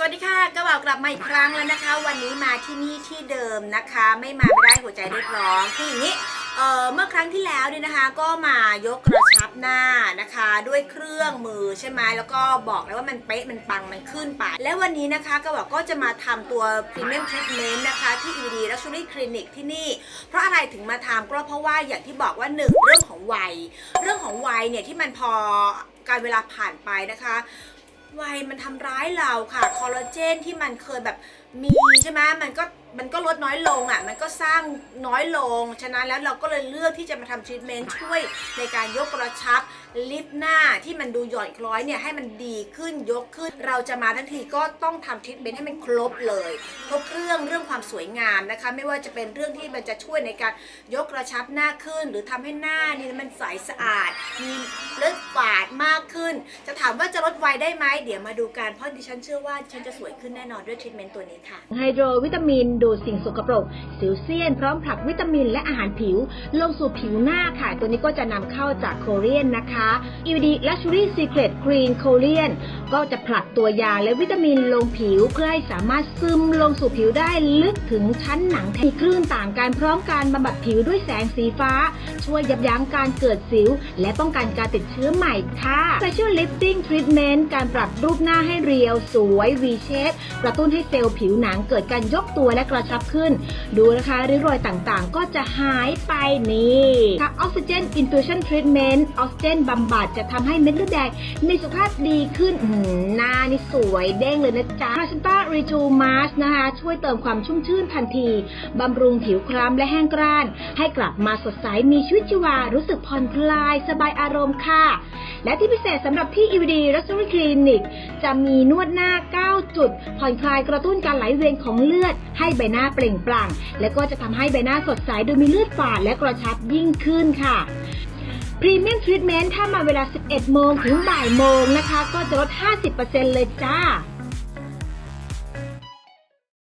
สวัสดีค่ะกกลับมาอีกครั้งแล้วนะคะ วันนี้มาที่นี่ที่เดิมนะคะ ไม่มาไม่ได้หัวใจเรียกร้องคืออย่างนี้เอ่อเมื่อครั้งที่แล้วเนี่ยนะคะ ก็มายกกระชับหน้านะคะ ด้วยเครื่องมือใช่ไหมแล้วก็บอกเลยว่ามันเป๊ะมันปังมันขึ้นไปและวันนี้นะคะก็บอกก็จะมาทำตัว Premium Treatment นะคะที่ EVD Luxury Clinic ที่นี่ เพราะอะไรถึงมาทำก็เพราะว่าอย่างที่บอกว่าหนึ่งเรื่องของวัย เรื่องของวัยเนี่ยที่มันพอการเวลาผ่านไปนะคะ วัยมันทำร้ายเราค่ะ คอลลาเจนที่มันเคยแบบมีใช่ไหมมันก็มันก็ลดน้อยลงอะ มันก็สร้างน้อยลง ฉะนั้นแล้วเราก็เลยเลือกที่จะมาทำทรีทเมนต์ช่วยในการยกกระชับลิฟต์หน้าที่มันดูหย่อนคล้อยเนี่ยให้มันดีขึ้นยกขึ้น เราจะมาทั้งทีก็ต้องทำทรีทเมนต์ให้มันครบเลยครบเครื่องเรื่องความสวยงามนะคะ ไม่ว่าจะเป็นเรื่องที่มันจะช่วยในการยกกระชับหน้าขึ้น หรือทำให้หน้านี่มันใสสะอาด มีเลือดฝาดมากขึ้น จะถามว่าจะลดวัยได้ไหมเดี๋ยวมาดูกันเพราะดิฉันเชื่อว่าดิฉันจะสวยขึ้นแน่นอนด้วยทรีทเมนต์ตัวนี้ค่ะไฮโดรวิตามินดูดสิ่งสกปรกสิวเซียน พร้อมผลักวิตามินและอาหารผิว ลงสู่ผิวหน้าค่ะ ตัวนี้ก็จะนำเข้าจากโคเรียนนะคะ EVD Luxury Secret Green Korean ก็จะผลักตัวยาและวิตามินลงผิว เพื่อให้สามารถซึมลงสู่ผิวได้ลึกถึงชั้นหนังมีคลื่นต่างกันพร้อมการบำบัดผิวด้วยแสงสีฟ้า ช่วยยับยั้งการเกิดสิว และป้องกันการติดเชื้อใหม่ค่ะ Special Lifting Treatment การปรับรูปหน้าให้เรียว สวย V shape กระตุ้นให้เซลล์ผิวหนังเกิดการยกตัวและกระชับขึ้น ดูนะคะริ้วรอยต่างๆ ก็จะหายไปนี่ค่ะ Oxygen Infusion Treatment ออกซิเจนบำบัดจะทำให้เม็ดเลือดแดงมีสุขภาพดีขึ้นหน้านี่สวยเด้งเลยนะจ๊ะ Placenta Reju Mask นะคะช่วยเติมความชุ่มชื่นทันทีบำรุงผิวคล้ำและแห้งกร้าน ให้กลับมาสดใสมีชีวิตชีวารู้สึกผ่อนคลาย สบายอารมณ์ค่ะ และที่พิเศษสำหรับที่ EVD Luxury Clinic จะมีนวดหน้า 9 จุด ผ่อนคลายกระตุ้นการไหลเวียนของเลือด ให้ใบหน้าเปล่งปลั่ง และก็จะทำให้ใบหน้าสดใสโดยมีเลือดฝาดและกระชับยิ่งขึ้นค่ะพรีเมียมทรีทเมนต์ถ้ามาเวลา 11 โมงถึงบ่ายโมงนะคะ ก็จะลด 50%เลยจ้า